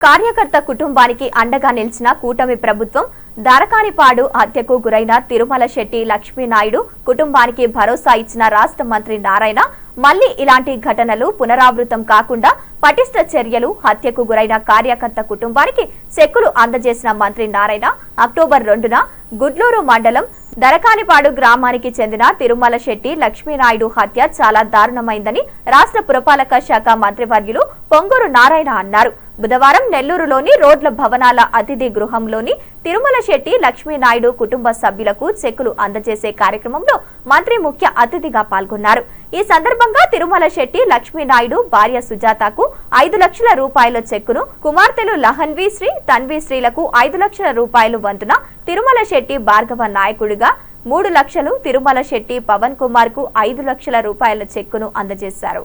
కార్యకర్త కుటుంబానికి అండగా నిలిచిన కూటమి ప్రభుత్వం దారకానిపాడు హత్యకు గురైన తిరుమల శెట్టి లక్ష్మీనాయుడు కుటుంబానికి భరోసా ఇచ్చిన రాష్ట్ర మంత్రి నారాయణ మళ్ళీ ఇలాంటి ఘటనలు పునరావృతం కాకుండా పటిష్ట చర్యలు హత్యకు గురైన కార్యకర్త కుటుంబానికి చెక్కులు అందజేసిన మంత్రి నారాయణ అక్టోబర్ రెండున గుడ్లూరు మండలం దరకానిపాడు గ్రామానికి చెందిన తిరుమల శెట్టి లక్ష్మీనాయుడు హత్య చాలా దారుణమైందని రాష్ట్ర పురపాలక శాఖ మంత్రివర్యులు పొంగూరు నారాయణ అన్నారు. బుధవారం నెల్లూరులోని రోడ్ల భవనాల అతిథి గృహంలోని తిరుమల శెట్టి లక్ష్మీనాయుడు కుటుంబ సభ్యులకు చెక్కులు అందజేసే కార్యక్రమంలో మంత్రి ముఖ్య అతిథిగా పాల్గొన్నారు. ఈ సందర్భంగా తిరుమల శెట్టి లక్ష్మీనాయుడు భార్య సుజాతకు ఐదు లక్షల రూపాయల చెక్కును కుమార్తెలు లహన్వి శ్రీ తన్వి శ్రీలకు ఐదు లక్షల రూపాయలు వంతున తిరుమల శెట్టి భార్గవ నాయకుడిగా మూడు లక్షలు తిరుమల శెట్టి పవన్ కుమార్కు ఐదు లక్షల రూపాయల చెక్కును అందజేశారు.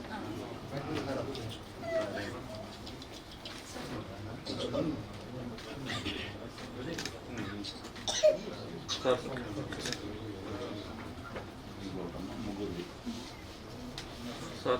Çıkartın. Sağ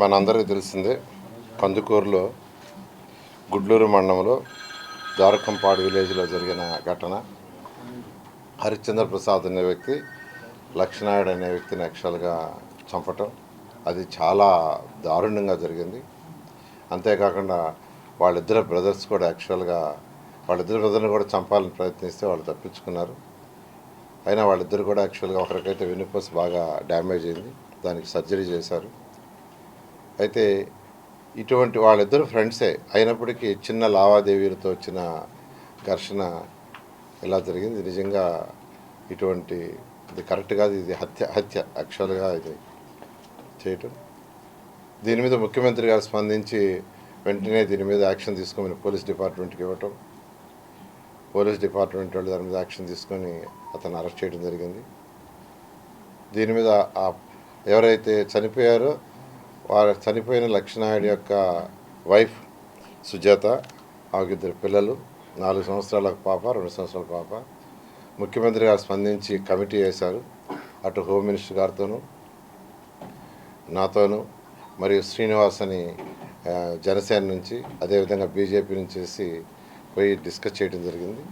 మనందరికీ తెలిసిందే కందుకూరులో గుడ్లూరు మండలంలో ద్వారకంపాడు విలేజ్లో జరిగిన ఘటన. హరిశ్చంద్ర ప్రసాద్ అనే వ్యక్తి లక్ష్మణాయుడు అనే వ్యక్తిని యాక్చువల్గా చంపటం అది చాలా దారుణంగా జరిగింది. అంతేకాకుండా వాళ్ళిద్దరు బ్రదర్స్ కూడా యాక్చువల్గా వాళ్ళిద్దరు బ్రదర్ని కూడా చంపాలని ప్రయత్నిస్తే వాళ్ళు తప్పించుకున్నారు. అయినా వాళ్ళిద్దరు కూడా యాక్చువల్గా ఒకరికైతే వెన్నుపూస బాగా డ్యామేజ్ అయింది. దానికి సర్జరీ చేశారు. అయితే ఇటువంటి వాళ్ళిద్దరు ఫ్రెండ్సే అయినప్పటికీ చిన్న లావాదేవీలతో వచ్చిన ఘర్షణ ఇలా జరిగింది? నిజంగా ఇటువంటి ఇది కరెక్ట్ కాదు ఇది హత్య హత్య యాక్చువల్గా ఇది చేయటం. దీని మీద ముఖ్యమంత్రి గారు స్పందించి వెంటనే దీని మీద యాక్షన్ తీసుకోమని పోలీస్ డిపార్ట్మెంట్కి ఇవ్వటం. పోలీస్ డిపార్ట్మెంట్ వాళ్ళు దాని మీద యాక్షన్ తీసుకొని అతను అరెస్ట్ చేయడం జరిగింది. దీని మీద ఎవరైతే చనిపోయారో వారు చనిపోయిన లక్ష్మణాయుడు యొక్క వైఫ్ సుజాత ఆమెకి ఇద్దరు పిల్లలు నాలుగు సంవత్సరాల పాప రెండు సంవత్సరాల పాప. ముఖ్యమంత్రి గారు స్పందించి కమిటీ వేశారు. అటు హోమ్ మినిస్టర్ గారితోనూ నాతోనూ మరియు శ్రీనివాస్ అని జనసేన నుంచి అదేవిధంగా బీజేపీ నుంచి చేసి పోయి డిస్కస్ చేయడం జరిగింది.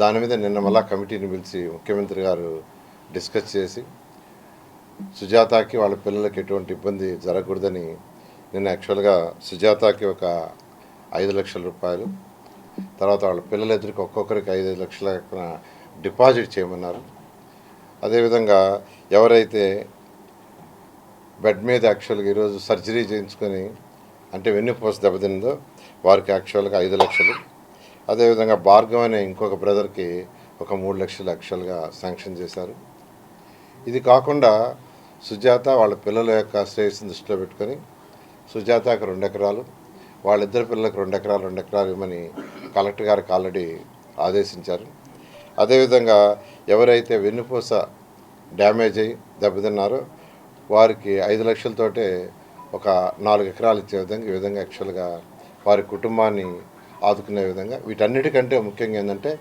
దాని మీద నిన్న మళ్ళా కమిటీని పిలిచి ముఖ్యమంత్రి గారు డిస్కస్ చేసి సుజాతకి వాళ్ళ పిల్లలకి ఎటువంటి ఇబ్బంది జరగకూడదని నిన్న యాక్చువల్గా సుజాతకి ఒక ఐదు లక్షల రూపాయలు తర్వాత వాళ్ళ పిల్లలిద్దరికి ఒక్కొక్కరికి ఐదు లక్షల డిపాజిట్ చేయమన్నారు. అదేవిధంగా ఎవరైతే బెడ్ మీద యాక్చువల్గా ఈరోజు సర్జరీ చేయించుకొని అంటే వెన్నుపూస దెబ్బతిందో వారికి యాక్చువల్గా ఐదు లక్షలు అదేవిధంగా భార్గవ్ అనే ఇంకొక బ్రదర్కి ఒక మూడు లక్షలు యాక్చువల్గా శాంక్షన్ చేశారు. ఇది కాకుండా సుజాత వాళ్ళ పిల్లల యొక్క శ్రేయస్సును దృష్టిలో పెట్టుకొని సుజాతకు రెండు ఎకరాలు వాళ్ళిద్దరు పిల్లలకు రెండు ఎకరాలు రెండు ఎకరాలు ఇవ్వమని కలెక్టర్ గారికి ఆల్రెడీ ఆదేశించారు. అదేవిధంగా ఎవరైతే వెన్నుపూస డ్యామేజ్ అయ్యి దెబ్బతిన్నారో వారికి ఐదు లక్షలతోటే ఒక నాలుగు ఎకరాలు ఇచ్చే విధంగా ఈ విధంగా యాక్చువల్గా వారి కుటుంబాన్ని ఆదుకునే విధంగా. వీటన్నిటికంటే ముఖ్యంగా ఏంటంటే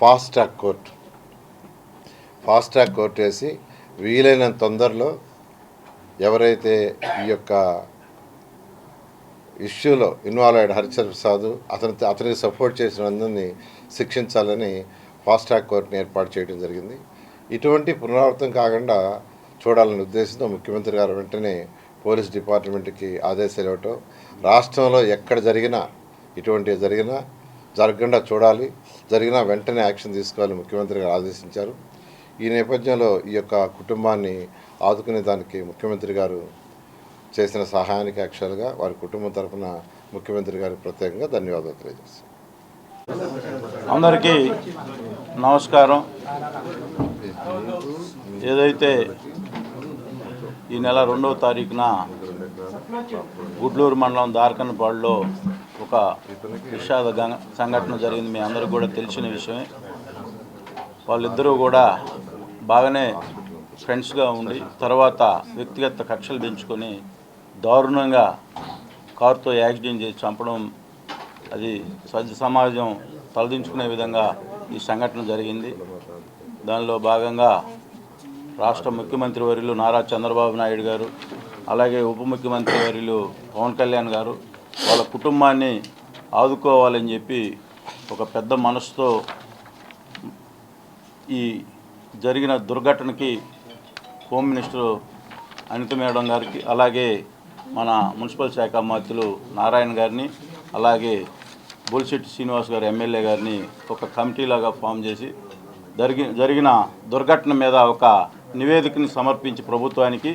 fast track court fast track court వేసి వీలైనంత తొందరలో ఎవరైతే ఈ యొక్క ఇష్యూలో ఇన్వాల్వ్ అయ్యాడు హరిచర్ ప్రసాద్ అతని అతనికి సపోర్ట్ చేసిన అందరినీ శిక్షించాలని ఫాస్ట్ ట్రాక్ కోర్టుని ఏర్పాటు చేయడం జరిగింది. ఇటువంటి పునరావృతం కాకుండా చూడాలనే ఉద్దేశంతో ముఖ్యమంత్రి గారు వెంటనే పోలీస్ డిపార్ట్మెంట్కి ఆదేశాలు ఇవ్వటం రాష్ట్రంలో ఎక్కడ జరిగినా ఇటువంటివి జరిగినా జరగకుండా చూడాలి. జరిగినా వెంటనే యాక్షన్ తీసుకోవాలని ముఖ్యమంత్రి గారు ఆదేశించారు. ఈ నేపథ్యంలో ఈ యొక్క కుటుంబాన్ని ఆదుకునే దానికి ముఖ్యమంత్రి గారు చేసిన సహాయానికి యాక్చువల్గా వారి కుటుంబం తరఫున ముఖ్యమంత్రి గారికి ప్రత్యేకంగా ధన్యవాదాలు తెలియజేస్తాను అందరికీ నమస్కారం. ఏదైతే ఈ నెల రెండవ తారీఖున గుడ్లూరు మండలం దార్కనపాడులో ఒక విషాద సంఘటన జరిగింది. మీ అందరూ కూడా తెలిసిన విషయమే. వాళ్ళిద్దరూ కూడా బాగానే ఫ్రెండ్స్గా ఉండి తర్వాత వ్యక్తిగత కక్షలు పెంచుకొని దారుణంగా కారుతో యాక్సిడెంట్ చేసి చంపడం అది సజ్జ సమాజం తలదించుకునే విధంగా ఈ సంఘటన జరిగింది. దానిలో భాగంగా రాష్ట్ర ముఖ్యమంత్రి వర్యులు నారా చంద్రబాబు నాయుడు గారు అలాగే ఉప ముఖ్యమంత్రి వర్యులు పవన్ కళ్యాణ్ గారు వాళ్ళ కుటుంబాన్ని ఆదుకోవాలని చెప్పి ఒక పెద్ద మనసుతో ఈ జరిగిన దుర్ఘటనకి హోమ్ మినిస్టర్ అనిత మేడం గారికి అలాగే మన మున్సిపల్ శాఖ మంత్రులు నారాయణ గారిని అలాగే బుల్శెట్టి శ్రీనివాస్ గారు ఎమ్మెల్యే గారిని ఒక కమిటీలాగా ఫామ్ చేసి జరిగి జరిగిన దుర్ఘటన మీద ఒక నివేదికని సమర్పించి ప్రభుత్వానికి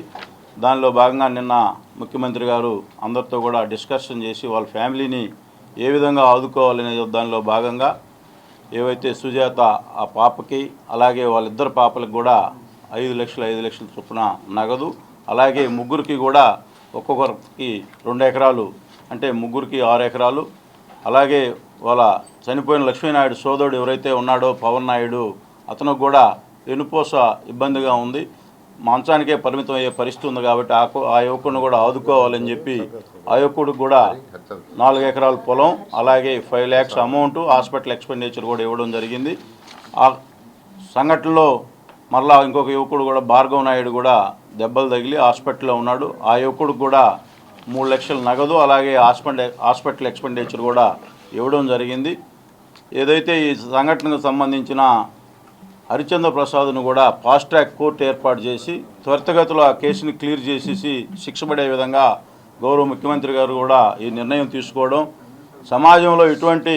దానిలో భాగంగా నిన్న ముఖ్యమంత్రి గారు అందరితో కూడా డిస్కషన్ చేసి వాళ్ళ ఫ్యామిలీని ఏ విధంగా ఆదుకోవాలనే దానిలో భాగంగా ఏవైతే సుజాత ఆ పాపకి అలాగే వాళ్ళిద్దరు పాపలకు కూడా ఐదు లక్షలు ఐదు లక్షల చొప్పున నగదు అలాగే ముగ్గురికి కూడా ఒక్కొక్కరికి రెండు ఎకరాలు అంటే ముగ్గురికి ఆరు ఎకరాలు అలాగే వాళ్ళ చనిపోయిన లక్ష్మీనాయుడు సోదరుడు ఎవరైతే ఉన్నాడో పవన్ నాయుడు అతనికి కూడా వెనుపోస ఇబ్బందిగా ఉంది. మంచానికే పరిమితం అయ్యే పరిస్థితి ఉంది కాబట్టి ఆ ఆ యువకుడిని కూడా ఆదుకోవాలని చెప్పి ఆ యువకుడికి కూడా నాలుగు ఎకరాల పొలం అలాగే five lakhs amount hospital expenditure కూడా ఇవ్వడం జరిగింది. ఆ సంఘటనలో మరలా ఇంకొక యువకుడు కూడా భార్గవ్ నాయుడు కూడా దెబ్బలు తగిలి హాస్పిటల్లో ఉన్నాడు. ఆ యువకుడికి కూడా మూడు లక్షల నగదు అలాగే హాస్పిటల్ హాస్పిటల్ ఎక్స్పెండిచర్ కూడా ఇవ్వడం జరిగింది. ఏదైతే ఈ సంఘటనకు సంబంధించిన హరిచంద్ర ప్రసాద్ను కూడా ఫాస్ట్ ట్రాక్ కోర్టు ఏర్పాటు చేసి త్వరితగతిలో ఆ కేసుని క్లియర్ చేసేసి శిక్ష పడే విధంగా గౌరవ ముఖ్యమంత్రి గారు కూడా ఈ నిర్ణయం తీసుకోవడం సమాజంలో ఇటువంటి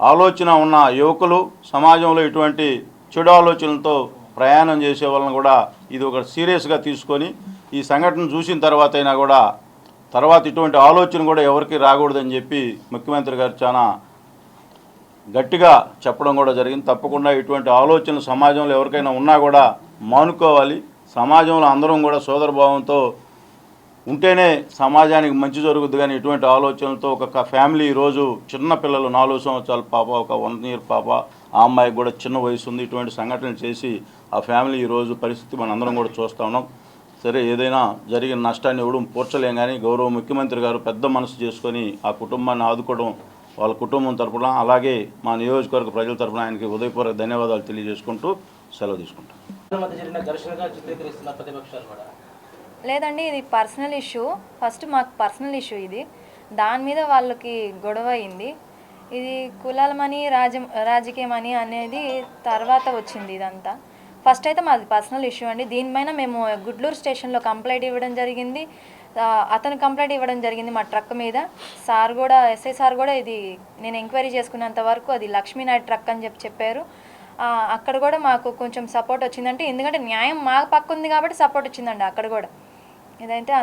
ఆలోచన ఉన్న యువకులు సమాజంలో ఇటువంటి చెడు ఆలోచనలతో ప్రయాణం చేసే వాళ్ళని కూడా ఇది ఒక సీరియస్గా తీసుకొని ఈ సంఘటన చూసిన తర్వాత అయినా కూడా తర్వాత ఇటువంటి ఆలోచన కూడా ఎవరికి రాకూడదని చెప్పి ముఖ్యమంత్రి గారు చాలా గట్టిగా చెప్పడం కూడా జరిగింది. తప్పకుండా ఇటువంటి ఆలోచనలు సమాజంలో ఎవరికైనా ఉన్నా కూడా మానుకోవాలి. సమాజంలో అందరం కూడా సోదరభావంతో ఉంటేనే సమాజానికి మంచి జరుగుద్ది కానీ ఇటువంటి ఆలోచనలతో ఒక ఫ్యామిలీ ఈరోజు చిన్న పిల్లలు నాలుగు సంవత్సరాల పాప ఒక వన్ ఇయర్ పాప ఆ అమ్మాయికి కూడా చిన్న వయసు ఉంది. ఇటువంటి సంఘటనలు చేసి ఆ ఫ్యామిలీ ఈరోజు పరిస్థితి మనం అందరం కూడా చూస్తూ ఉన్నాం. సరే ఏదైనా జరిగిన నష్టాన్ని ఇవ్వడం పూడ్చలేం కానీ గౌరవ ముఖ్యమంత్రి గారు పెద్ద మనసు చేసుకొని ఆ కుటుంబాన్ని ఆదుకోవడం వాళ్ళ కుటుంబం తరపున అలాగే మా నియోజకవర్గ ప్రజల తరపున ఆయనకి ఉదయపూర్వక ధన్యవాదాలు తెలియజేసుకుంటూ సెలవు తీసుకుంటాం. లేదండి ఇది పర్సనల్ ఇష్యూ. ఫస్ట్ మాకు పర్సనల్ ఇష్యూ ఇది. దాని మీద వాళ్ళకి గొడవ అయింది. ఇది కులాలమని రాజ రాజకీయమని అనేది తర్వాత వచ్చింది ఇదంతా. ఫస్ట్ అయితే మాది పర్సనల్ ఇష్యూ అండి. దీనిపైన మేము గుడ్లూరు స్టేషన్లో కంప్లైంట్ ఇవ్వడం జరిగింది. అతను కంప్లైంట్ ఇవ్వడం జరిగింది మా ట్రక్ మీద. సార్ కూడా ఎస్ఐ సార్ కూడా ఇది నేను ఎంక్వైరీ చేసుకున్నంత వరకు అది లక్ష్మీనాయుడు ట్రక్ అని చెప్పి చెప్పారు. అక్కడ కూడా మాకు కొంచెం సపోర్ట్ వచ్చిందంటే ఎందుకంటే న్యాయం మా పక్క ఉంది కాబట్టి సపోర్ట్ వచ్చిందండి అక్కడ కూడా. ఇదైతే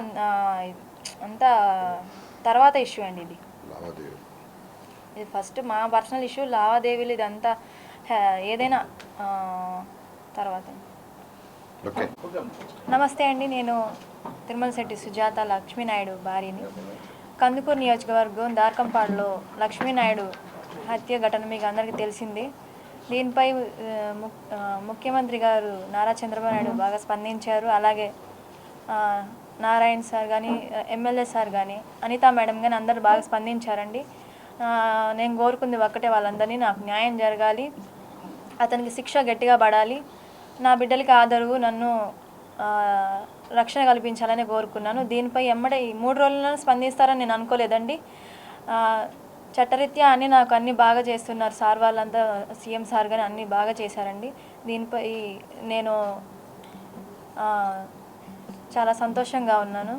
అంతా తర్వాత ఇష్యూ అండి ఇది. ఇది ఫస్ట్ మా పర్సనల్ ఇష్యూ లావాదేవీలు ఇదంతా ఏదైనా తర్వాత నమస్తే అండి నేను తిరుమల శెట్టి సుజాత లక్ష్మీనాయుడు భార్యని. కందుకూరు నియోజకవర్గం దార్కంపాడులో లక్ష్మీనాయుడు హత్య ఘటన మీకు అందరికీ తెలిసింది. దీనిపై ము- ముఖ్యమంత్రి గారు నారా చంద్రబాబు నాయుడు బాగా స్పందించారు. అలాగే నారాయణ సార్ కానీ ఎమ్మెల్యే సార్ కానీ అనితా మేడం కానీ అందరు బాగా స్పందించారండి. నేను కోరుకుంది ఒక్కటే వాళ్ళందరినీ నాకు న్యాయం జరగాలి అతనికి శిక్ష గట్టిగా పడాలి నా బిడ్డలకి ఆదరవు నన్ను రక్షణ కల్పించాలని కోరుకున్నాను. దీనిపై ఎమ్మడే ఈ మూడు రోజుల్లో స్పందిస్తారని నేను అనుకోలేదండి. చట్టరీత్యా అన్ని నాకు అన్ని బాగా చేస్తున్నారు సార్. వాళ్ళంతా సీఎం సార్ కానీ అన్ని బాగా చేశారండి. దీనిపై నేను చాలా సంతోషంగా ఉన్నాను.